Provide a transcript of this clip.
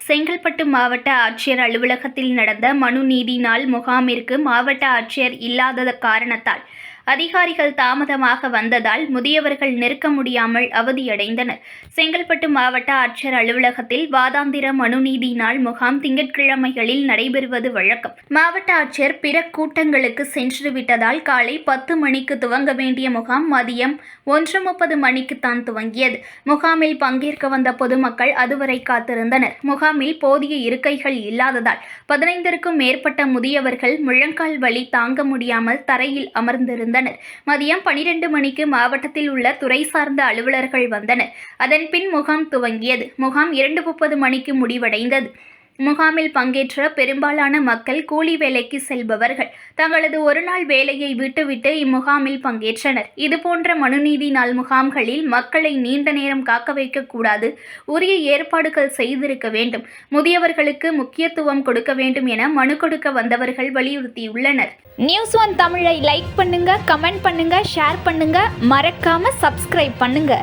செங்கல்பட்டு மாவட்ட ஆட்சியர் அலுவலகத்தில் நடந்த மனு நீதி நாள் முகாமிற்கு மாவட்ட ஆட்சியர் இல்லாதத காரணத்தால் அதிகாரிகள் தாமதமாக வந்ததால் முதியவர்கள் நிற்க முடியாமல் அவதியடைந்தனர். செங்கல்பட்டு மாவட்ட ஆட்சியர் அலுவலகத்தில் வாதாந்திர மனுநீதி நாள் முகாம் திங்கட்கிழமைகளில் நடைபெறுவது வழக்கம். மாவட்ட ஆட்சியர் பிற கூட்டங்களுக்கு சென்று விட்டதால் காலை பத்து மணிக்கு துவங்க வேண்டிய முகாம் மதியம் ஒன்று முப்பது மணிக்கு தான் துவங்கியது. முகாமில் பங்கேற்க வந்த பொதுமக்கள் அதுவரை காத்திருந்தனர். முகாமில் போதிய இருக்கைகள் இல்லாததால் பதினைந்திற்கும் மேற்பட்ட முதியவர்கள் முழங்கால் வலி தாங்க முடியாமல் தரையில் அமர்ந்திருந்தனர். மதியம் பனிரெண்டு மணிக்கு மாவட்டத்தில் உள்ள துறை சார்ந்த அலுவலர்கள் வந்தனர். அதன் பின் முகாம் துவங்கியது. முகாம் இரண்டு முப்பது மணிக்கு முடிவடைந்தது. முகாமில் பங்கேற்ற பெரும்பாலான மக்கள் கூலி வேலைக்கு செல்பவர்கள். தங்களது ஒருநாள் வேலையை விட்டுவிட்டு இம்முகாமில் பங்கேற்றனர். இதுபோன்ற மனுநீதி நாள் முகாம்களில் மக்களை நீண்ட நேரம் காக்க வைக்கக்கூடாது உரிய ஏற்பாடுகள் செய்திருக்க வேண்டும். முதியவர்களுக்கு முக்கியத்துவம் கொடுக்க வேண்டும் என மனு கொடுக்க வந்தவர்கள் வலியுறுத்தியுள்ளனர். நியூஸ் ஒன் தமிழை லைக் பண்ணுங்க கமெண்ட் பண்ணுங்க ஷேர் பண்ணுங்க. மறக்காம சப்ஸ்கிரைப் பண்ணுங்க.